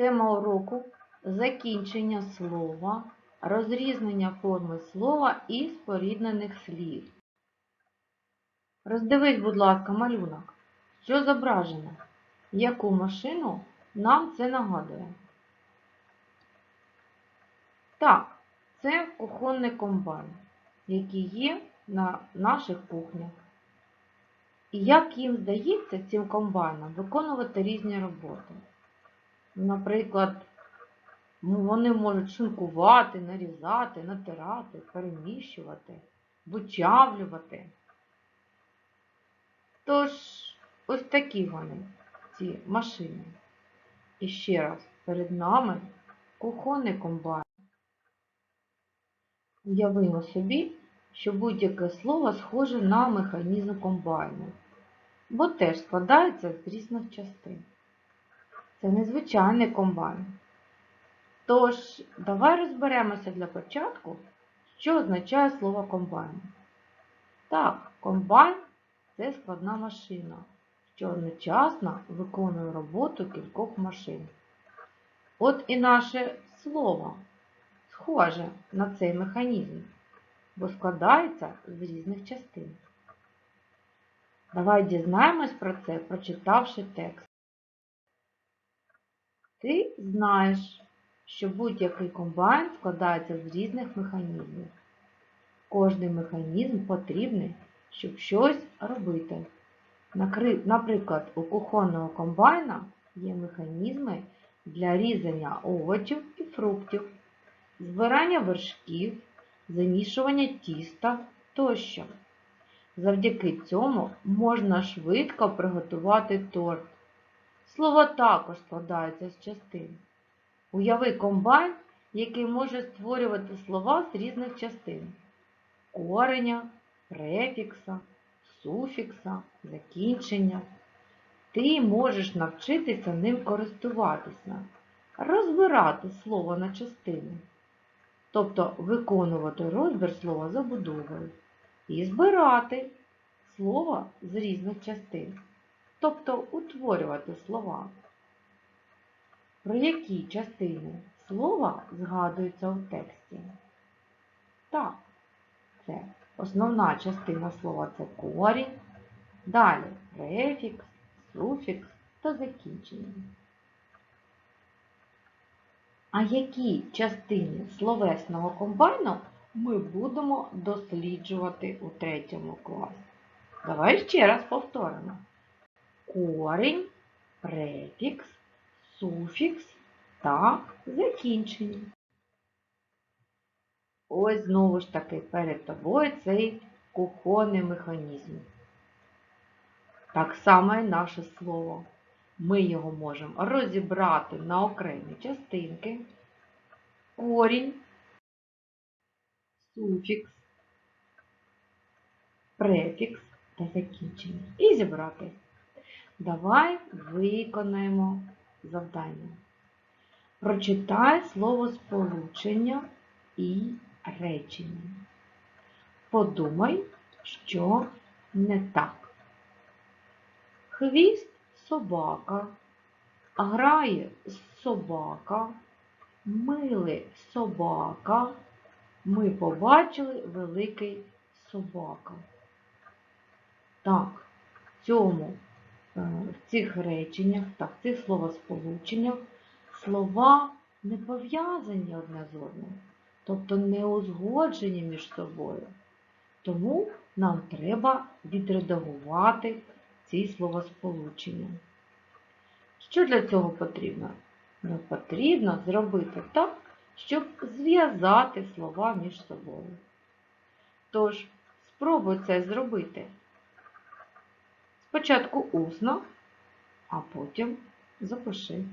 Тема уроку закінчення слова, розрізнення форми слова і споріднених слів. Роздивись, будь ласка, малюнок. Що зображено? Яку машину нам це нагадує? Так, це кухонний комбайн, який є на наших кухнях. І як їм здається цим комбайнам виконувати різні роботи. Наприклад, ну, вони можуть шинкувати, нарізати, натирати, переміщувати, вичавлювати. Тож, ось такі вони, ці машини. І ще раз, перед нами кухонний комбайн. Уявимо собі, що будь-яке слово схоже на механізм комбайну, бо теж складається з різних частин. Це незвичайний комбайн. Тож, давай розберемося для початку, що означає слово комбайн. Так, комбайн це складна машина, що одночасно виконує роботу кількох машин. От і наше слово схоже на цей механізм, бо складається з різних частин. Давай дізнаємось про це, прочитавши текст. Ти знаєш, що будь-який комбайн складається з різних механізмів. Кожний механізм потрібний, щоб щось робити. Наприклад, у кухонного комбайна є механізми для різання овочів і фруктів, збирання вершків, замішування тіста тощо. Завдяки цьому можна швидко приготувати торт. Слово також складається з частин. Уяви комбайн, який може створювати слова з різних частин кореня, префікса, суфікса, закінчення. Ти можеш навчитися ним користуватися, розбирати слово на частини, тобто виконувати розбір слова забудовою і збирати слово з різних частин тобто утворювати слова. Про які частини слова згадуються у тексті? Так, це основна частина слова це корінь, далі префікс, суфікс та закінчення. А які частини словесного комбайну ми будемо досліджувати у третьому класі? Давай ще раз повторимо корінь, префікс, суфікс та закінчення. Ось знову ж таки перед тобою цей кухонний механізм. Так само і наше слово. Ми його можемо розібрати на окремі частинки. Корінь, суфікс, префікс та закінчення. І зібрати. Давай виконаємо завдання. Прочитай словосполучення і речення. Подумай, що не так. Хвіст собака, грає собака, милий собака. Ми побачили великий собака. Так, цьому в цих реченнях, так, в цих словосполученнях слова не пов'язані одне з одним, тобто не узгоджені між собою. Тому нам треба відредагувати ці словосполучення. Що для цього потрібно? Ну, потрібно зробити так, щоб зв'язати слова між собою. Тож, спробуй це зробити. Спочатку усно, а потім запиши.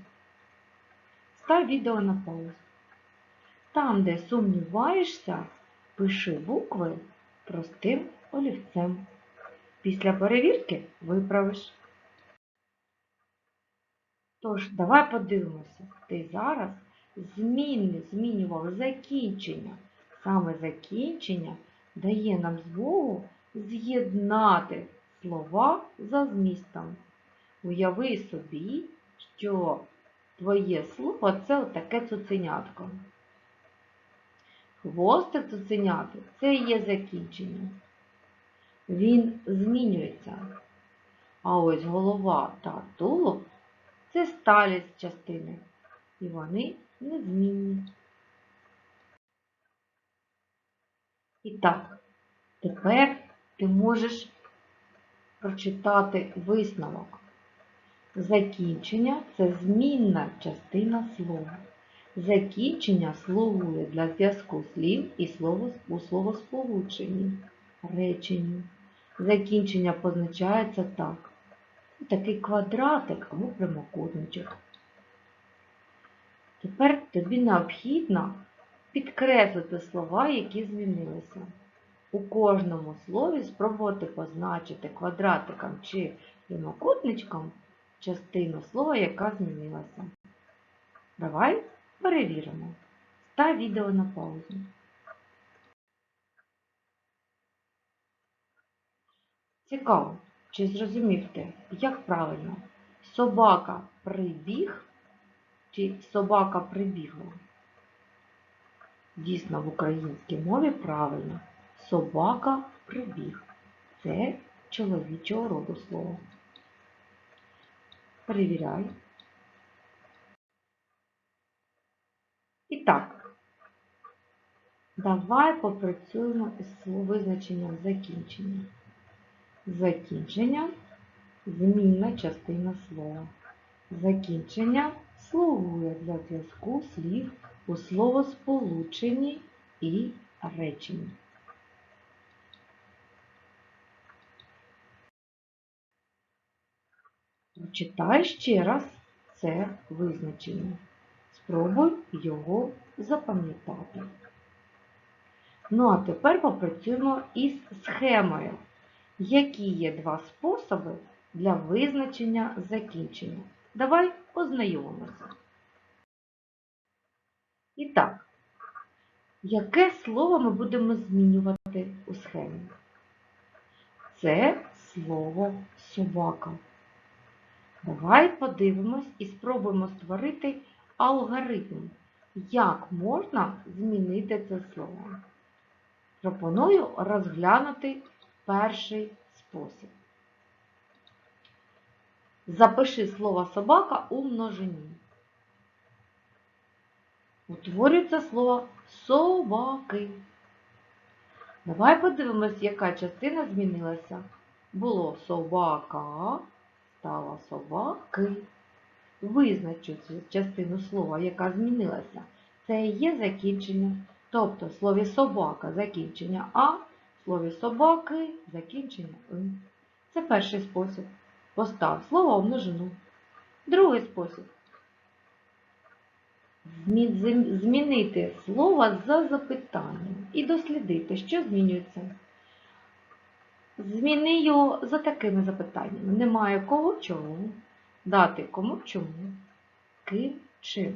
Став відео на паузу. Там, де сумніваєшся, пиши букви простим олівцем. Після перевірки виправиш. Тож, давай подивимося, ти зараз змінне змінював закінчення. Саме закінчення дає нам змогу з'єднати слова за змістом. Уяви собі, що твоє слово це отаке цуценятко. Хвостик цуценяти це є закінчення. Він змінюється. А ось голова та тулуб це сталі частини. І вони незмінні. І так, тепер ти можеш прочитати висновок. Закінчення це змінна частина слова. Закінчення слугує для зв'язку слів і у словосполученні, реченні. Закінчення позначається так. Такий квадратик або прямокутничок. Тепер тобі необхідно підкреслити слова, які змінилися. У кожному слові спробувати позначити квадратиком чи прямокутничком частину слова, яка змінилася. Давай перевіримо. Став відео на паузу. Цікаво, чи зрозумів ти, як правильно? Собака прибіг чи собака прибігла? Дійсно, в українській мові правильно. Собака прибіг. Це чоловічого роду слово. Перевіряй. І так, давай попрацюємо із визначенням закінчення. Закінчення змінна частина слова. Закінчення слугує для зв'язку слів у словосполученні і реченні. Прочитай ще раз це визначення. Спробуй його запам'ятати. Ну а тепер попрацюємо із схемою. Які є два способи для визначення закінчення? Давай познайомимося. І так, яке слово ми будемо змінювати у схемі? Це слово собака. Давай подивимось і спробуємо створити алгоритм, як можна змінити це слово. Пропоную розглянути перший спосіб. Запиши слово собака у множині. Утворюється слово собаки. Давай подивимось, яка частина змінилася. Було собака, стало собаки. Визначу частину слова, яка змінилася. Це є закінчення. Тобто в слові собака закінчення А, в слові собаки закінчення И. Це перший спосіб. Постав слово у множину. Другий спосіб. Змінити слово за запитанням і дослідити, що змінюється. Зміни його за такими запитаннями. Немає кого чого. Дати кому чому. Ким чим.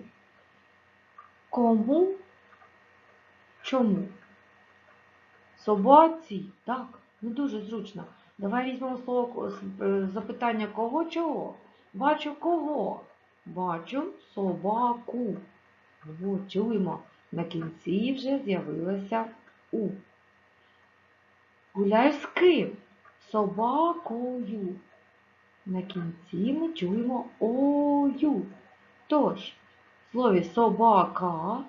Кому чому. Собаці. Так, ну дуже зручно. Давай візьмемо слово с- е, запитання кого чого. Бачу кого? Бачу собаку. Чуємо. На кінці вже з'явилося У. Гуляю з ким? Собакою. На кінці ми чуємо ою. Тож, в слові собака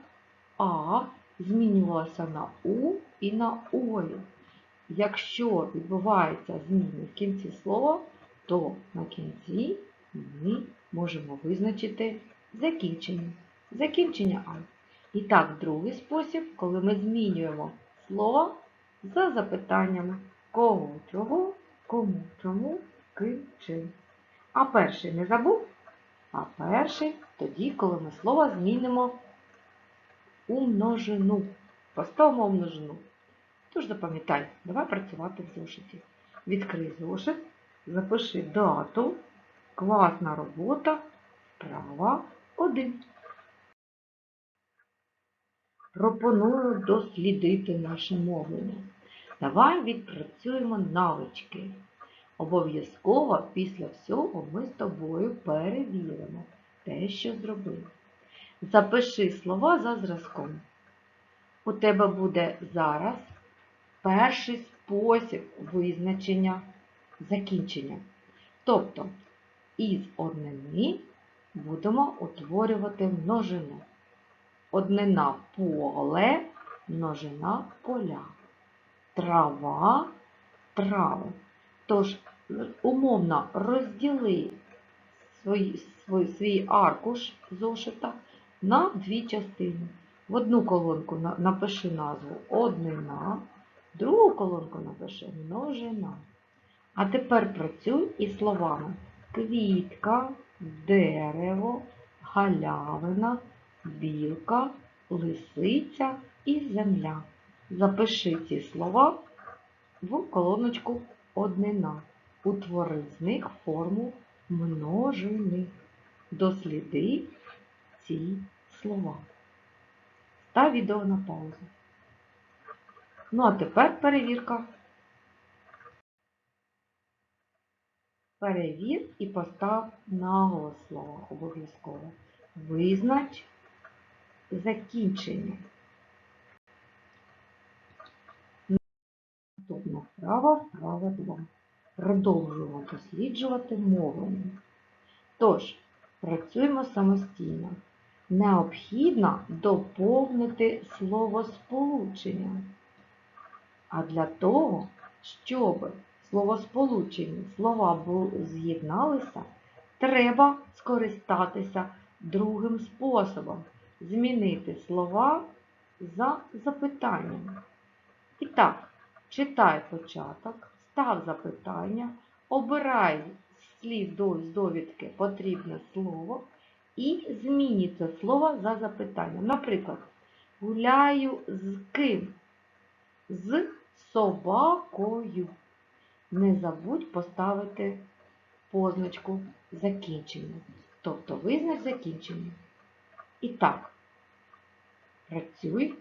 А змінювалося на У і на Ою. Якщо відбуваються зміни в кінці слова, то на кінці ми можемо визначити закінчення. Закінчення А. І так, другий спосіб, коли ми змінюємо слово за запитаннями кого, чого, кому, чому, ким, чим. А перший не забув? А перший тоді, коли ми слово змінимо у множину. Поставимо у множину. Тож запам'ятай, давай працювати в зошиті. Відкрий зошит, запиши дату, класна робота, вправа 1. Пропоную дослідити наше мовлення. Давай відпрацюємо навички. Обов'язково після всього ми з тобою перевіримо те, дещо зробив. Запиши слова за зразком. У тебе буде зараз перший спосіб визначення закінчення. Тобто із однини будемо утворювати множину. Однина поле, множина поля. Трава, трави. Тож, умовно розділи свій, свій, свій аркуш зошита на дві частини. В одну колонку напиши назву однина, в другу колонку напиши множина. А тепер працюй із словами квітка, дерево, галявина, білка, лисиця і земля. Запиши ці слова в колоночку однина. Утвори з них форму множини. Досліди ці слова. Став відео на паузу. Ну а тепер перевірка. Перевір і постав наголос слова обов'язково. Визнач закінчення. Наступна вправа, вправа 2. Продовжуємо досліджувати мовлення. Тож, працюємо самостійно. Необхідно доповнити словосполучення. А для того, щоб словосполучені слова з'єдналися, треба скористатися другим способом змінити слова за запитанням. І так, читай початок, став запитання, обирай слів з довідки потрібне слово і змінюй це слово за запитанням. Наприклад, гуляю з ким? З собакою. Не забудь поставити позначку закінчення. Тобто визнач закінчення. І так, працюй,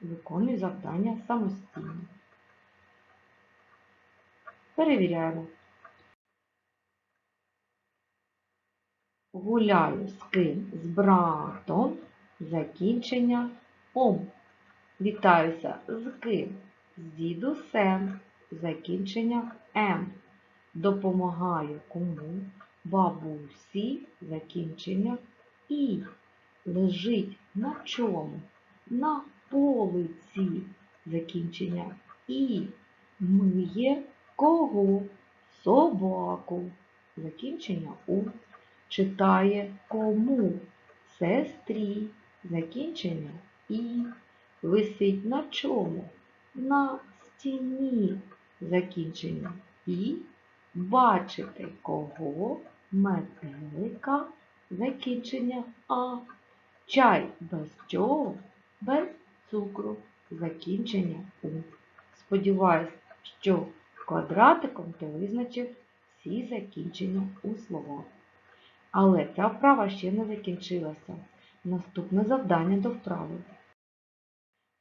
виконуй завдання самостійно. Перевіряємо. Гуляю з ким? З братом. Закінчення ом. Вітаюся з ким? З дідусем. Закінчення М. Допомагаю кому? Бабусі. Закінчення І. Лежить на чому? На полиці. Закінчення І. Миє кого? Собаку. Закінчення У. Читає кому? Сестрі. Закінчення І. Висить на чому? На стіні. Закінчення І. Бачити кого? Метелика. Закінчення А. Чай без чого? Без цукру. Закінчення У. Сподіваюсь, що квадратиком ти визначив всі закінчення у словах. Але ця вправа ще не закінчилася. Наступне завдання до вправи.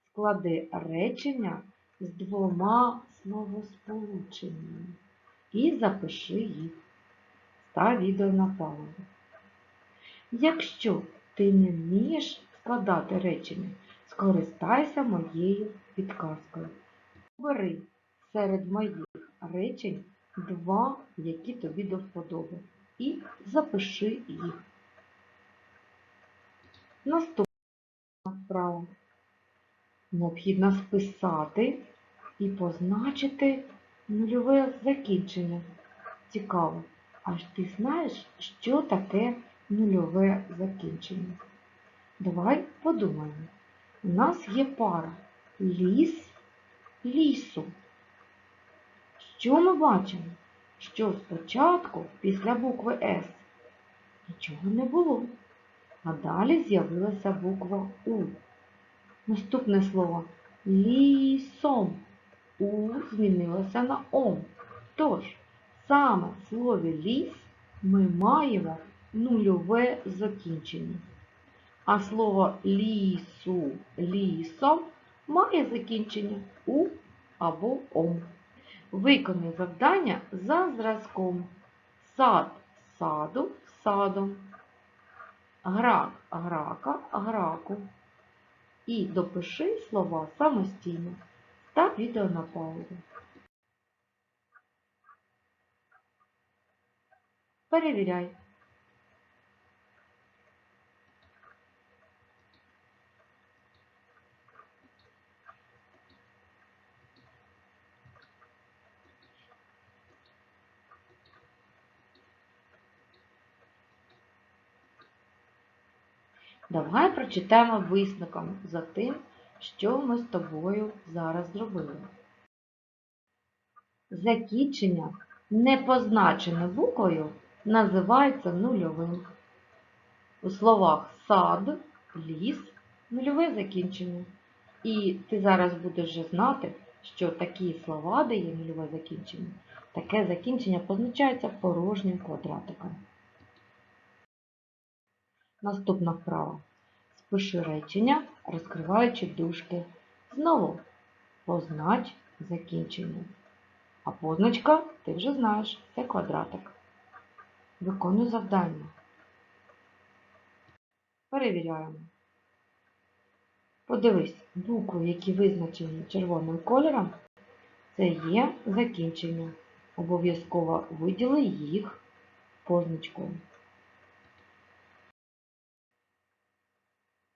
Склади речення з двома словосполученнями і запиши їх. Став відео на паузу. Якщо ти не вмієш складати речення, скористайся моєю підказкою. Обери серед моїх речень два, які тобі до вподоби, і запиши їх. Наступна вправа. Необхідно списати і позначити нульове закінчення. Цікаво. А ж ти знаєш, що таке нульове закінчення? Давай подумаємо. У нас є пара ліс лісу. Що ми бачимо? Що спочатку після букви С нічого не було. А далі з'явилася буква У. Наступне слово лісом. У змінилося на ом. Тож, саме в слові ліс ми маємо нульове закінчення. А слово лісу лісом має закінчення у або ом. Виконуй завдання за зразком. Сад саду садом. грак, грака, граку. І допиши слова самостійно. та відео на паузу. Перевіряй. Давай прочитаємо висновком за тим, що ми з тобою зараз зробили. Закінчення, не позначене буквою, називається нульовим. У словах сад, ліс нульове закінчення. І ти зараз будеш вже знати, що такі слова, де є нульове закінчення, таке закінчення позначається порожнім квадратиком. Наступна вправа. Спиши речення, розкриваючи дужки. Знову познач закінчення. А позначка, ти вже знаєш, це квадратик. Виконуй завдання. Перевіряємо. Подивись, букви, які визначені червоним кольором, це є закінчення. Обов'язково виділи їх позначкою.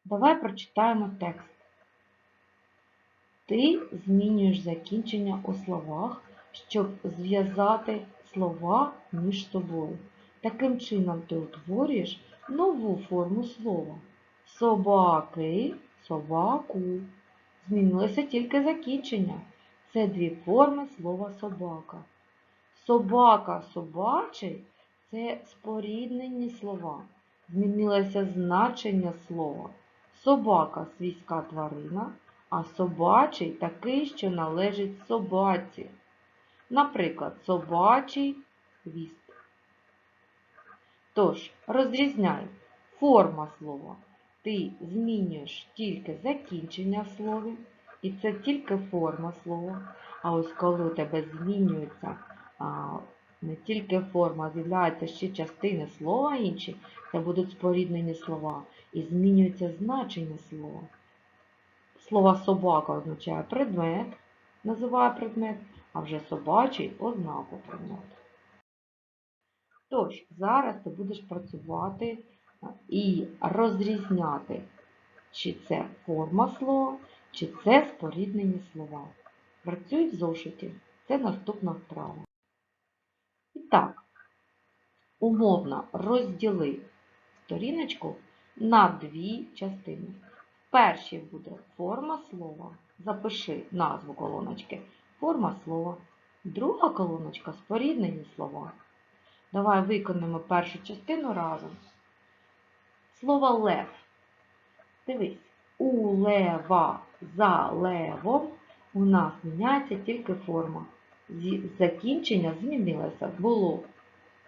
Давай прочитаємо текст. Ти змінюєш закінчення у словах, щоб зв'язати слова між собою. Таким чином ти утворюєш нову форму слова. Собаки, собаку. Змінилося тільки закінчення. Це дві форми слова собака. Собака, собачий це споріднені слова. Змінилося значення слова. Собака свійська тварина, а собачий такий, що належить собаці. Наприклад, собачий хвіст. Тож, розрізняй форма слова. Ти змінюєш тільки закінчення в слові, і це тільки форма слова. А ось коли у тебе змінюється а, не тільки форма, а з'являються ще частини слова інші, це будуть споріднені слова. І змінюється значення слова. Слово собака означає предмет, називає предмет, а вже собачий ознаку предмету. Тож, зараз ти будеш працювати і розрізняти, чи це форма слова, чи це споріднені слова. Працюй в зошиті. Це наступна вправа. І так, умовно розділи сторіночку на дві частини. В першій буде форма слова. Запиши назву колоночки. Форма слова. Друга колоночка споріднені слова. Давай виконаємо першу частину разом. Слово лев. Дивись, у лева за левом у нас міняється тільки форма. Закінчення змінилося. Було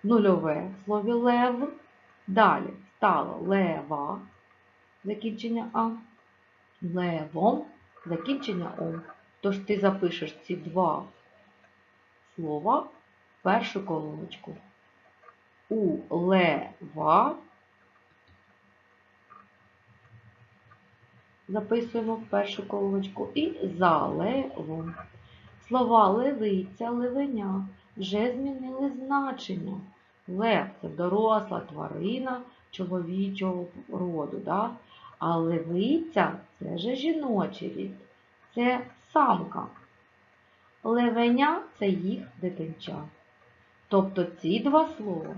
нульове в слові лев. Далі стало лева, закінчення А, левом, закінчення О. Тож ти запишеш ці два слова в першу колоночку. У лева записуємо в першу колоночку і за левом. Слова левиця, левеня вже змінили значення. Лев це доросла тварина чоловічого роду. Да? А левиця це вже жіночий рід, це самка. Левеня це їх дитинча. Тобто ці два слова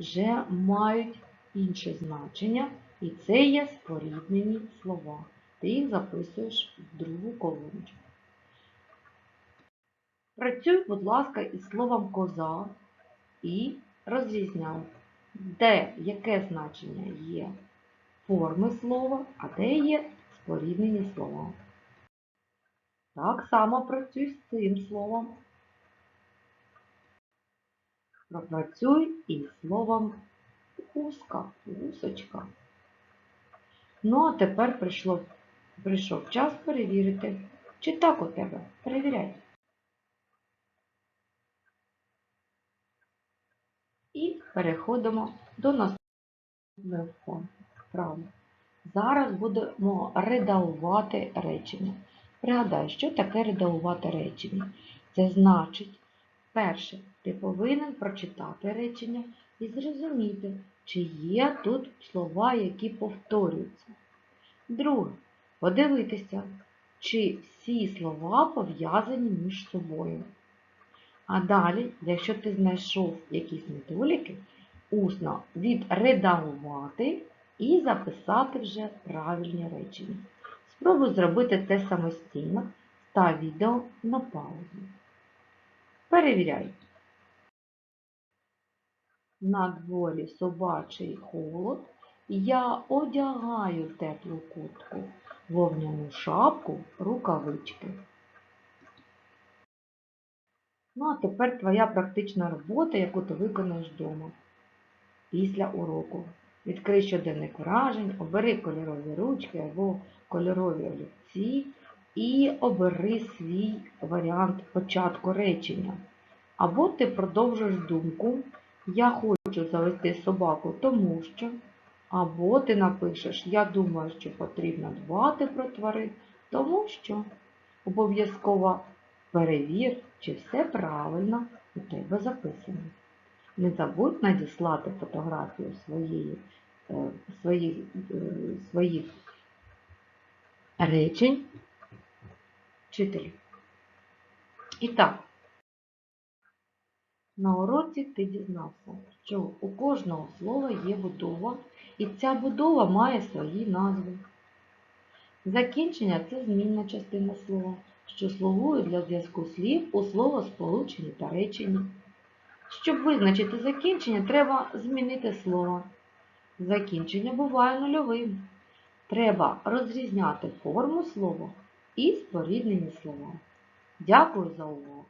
вже мають інше значення, і це є споріднені слова. Ти їх записуєш в другу колоночку. Працюй, будь ласка, із словом коза і розрізняй, де яке значення є форми слова, а де є споріднені слова. Так само працюй з цим словом. Пропрацюй із словом куска, кусочка. Ну, а тепер прийшов час перевірити, чи так у тебе. Перевіряй. І переходимо до наступного фон. вправо. Зараз будемо редагувати речення. Пригадай, що таке редагувати речення? Це значить, перше, ти повинен прочитати речення і зрозуміти, чи є тут слова, які повторюються. Друге, подивитися, чи всі слова пов'язані між собою. А далі, якщо ти знайшов якісь недоліки, усно відредагувати і записати вже правильні речення. Спробуй зробити це самостійно, став відео на паузу. Перевіряй. На дворі собачий холод, я одягаю теплу куртку, вовняну шапку, рукавички. Ну, а тепер твоя практична робота, яку ти виконуєш вдома після уроку. Відкрий щоденник вражень, обери кольорові ручки або кольорові олівці і обери свій варіант початку речення. Або ти продовжуєш думку Я хочу завести собаку, тому що. Або ти напишеш Я думаю, що потрібно дбати про тварин, тому що обов'язково перевір, чи все правильно у тебе записано. Не забудь надіслати фотографію своєї, е, своїх, е, своїх речень вчителю. І так, на уроці ти дізнався, що у кожного слова є будова, і ця будова має свої назви. Закінчення це змінна частина слова, що слугує для зв'язку слів у словосполученні та реченні. Щоб визначити закінчення, треба змінити слово. Закінчення буває нульовим. Треба розрізняти форму слова і споріднені слова. Дякую за увагу!